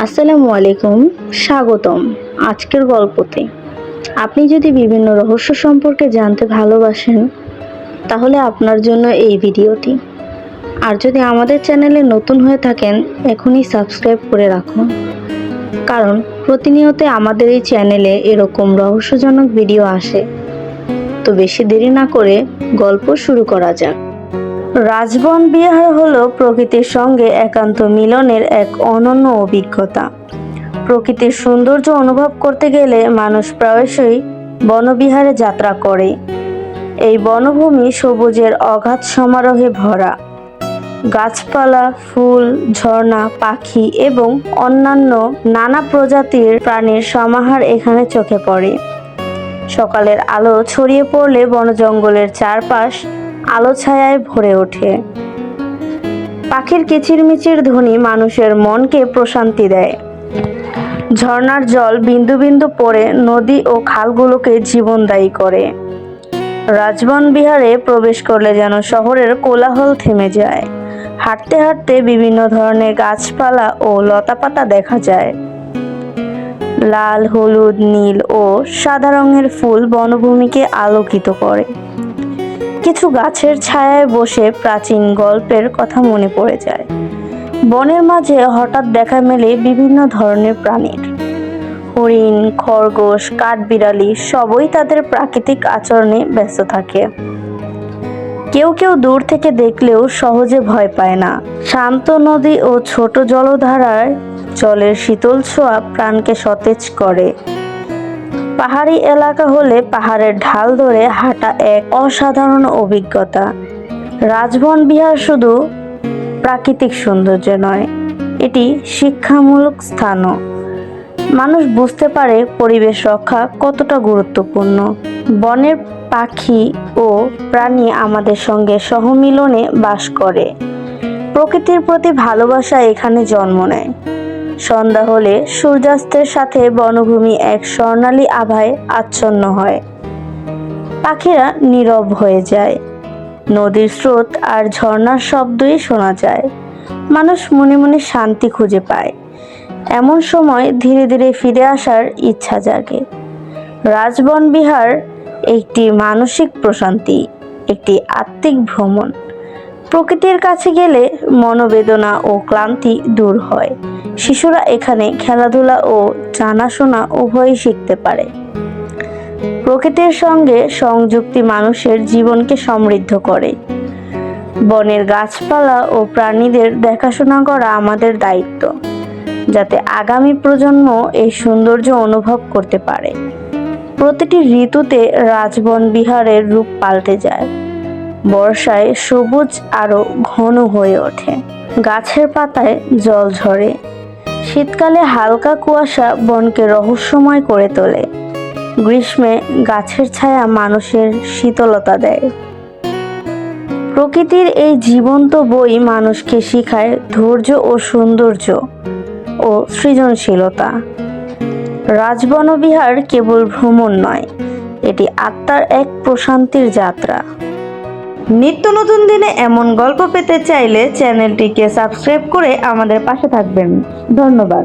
আসসালামু আলাইকুম, স্বাগতম আজকের গল্পতে। আপনি যদি বিভিন্ন রহস্য সম্পর্কে জানতে ভালোবাসেন, তাহলে আপনার জন্য এই ভিডিওটি। আর যদি আমাদের চ্যানেলে নতুন হয়ে থাকেন, এখনই সাবস্ক্রাইব করে রাখুন। কারণ প্রতিনিয়ত আমাদের এই চ্যানেলে এরকম রহস্যজনক ভিডিও আসে। তো বেশি দেরি না করে গল্প শুরু করা যাক। রাজবন বিহার হলো প্রকৃতির সঙ্গে একান্ত মিলনের এক অনন্য অভিজ্ঞতা। প্রকৃতির সৌন্দর্য অনুভব করতে গেলে মানুষ প্রায়শই বনবিহারে যাত্রা করে। এই বনভূমি সবুজের অগাধ সমারোহে ভরা। গাছপালা, ফুল, ঝর্ণা, পাখি এবং অন্যান্য নানা প্রজাতির প্রাণীর সমাহার এখানে চোখে পড়ে। সকালের আলো ছড়িয়ে পড়লে বনজঙ্গলের চারপাশ আলো ছায়ায় ভরে ওঠে। পাখির কিচিরমিচির ধ্বনি মানুষের মনকে প্রশান্তি দেয়। ঝর্ণার জল বিন্দু বিন্দু পড়ে নদী ও খালগুলোকে জীবনদায়ী করে। রাজবন বিহারে প্রবেশ করলে যেন শহরের কোলাহল থেমে যায়। হাঁটতে হাঁটতে বিভিন্ন ধরনের গাছপালা ও লতাপাতা দেখা যায়। লাল, হলুদ, নীল ও সাদা রঙের ফুল বনভূমিকে আলোকিত করে। কিছু গাছের ছায়ায় বসে প্রাচীন গল্পের কথা মনে পড়ে যায়। বনের মাঝে হঠাৎ দেখা মেলে বিভিন্ন ধরনের প্রাণীর। হরিণ, খরগোশ, কাঠবিড়ালি সবই তাদের প্রাকৃতিক আচরণে ব্যস্ত থাকে। কেউ কেউ দূর থেকে দেখলেও সহজে ভয় পায় না। শান্ত নদী ও ছোট জলধারার জলের শীতল ছোঁয়া প্রাণকে সতেজ করে। পাহাড়ি এলাকা হলে পাহাড়ের ঢাল ধরে হাঁটা এক অসাধারণ অভিজ্ঞতা। রাজবন বিহার শুধু প্রাকৃতিক সৌন্দর্য নয়, এটি শিক্ষামূলক স্থানও। মানুষ বুঝতে পারে পরিবেশ রক্ষা কতটা গুরুত্বপূর্ণ। বনের পাখি ও প্রাণী আমাদের সঙ্গে সহমিলনে বাস করে। প্রকৃতির প্রতি ভালোবাসা এখানে জন্ম নেয়। সন্ধ্যা হলে সূর্যাস্তের সাথে বনভূমি এক স্বর্ণালী আভায় আচ্ছন্ন হয়। পাখিরা নীরব হয়ে যায়। নদীর স্রোত আর ঝর্ণার শব্দই শোনা যায়। মানুষ মনে মনে শান্তি খুঁজে পায়। এমন সময় ধীরে ধীরে ফিরে আসার ইচ্ছা জাগে। রাজবন বিহার একটি মানসিক প্রশান্তি, একটি আত্মিক ভ্রমণ। প্রকৃতির কাছে গেলে মনোবেদনা ও ক্লান্তি দূর হয়। শিশুরা এখানে খেলাধুলা ও জানাশোনা উভয়ই শিখতে পারে। প্রকৃতির সঙ্গে সংযুক্তি মানুষের জীবনকে সমৃদ্ধ করে। বনের গাছপালা ও প্রাণীদের দেখাশোনা করা আমাদের দায়িত্ব, যাতে আগামী প্রজন্ম এই সৌন্দর্য অনুভব করতে পারে। প্রতিটি ঋতুতে রাজবন বিহারের রূপ পাল্টে যায়। বর্ষায় সবুজ আরও ঘন হয়ে ওঠে। গাছের পাতায় জল ঝরে। শীতকালে হালকা কুয়াশা বনকে রহস্যময় করে তোলে। গ্রীষ্মে গাছের ছায়া মানুষের শীতলতা দেয়। প্রকৃতির এই জীবন্ত বই মানুষকে শিখায় ধৈর্য ও সৌন্দর্য ও সৃজনশীলতা। রাজবনবিহার কেবল ভ্রমণ নয়, এটি আত্মার এক প্রশান্তির যাত্রা। নিত্য নতুন দিনে এমন গল্প পেতে চাইলে চ্যানেলটিকে সাবস্ক্রাইব করে আমাদের পাশে থাকবেন। ধন্যবাদ।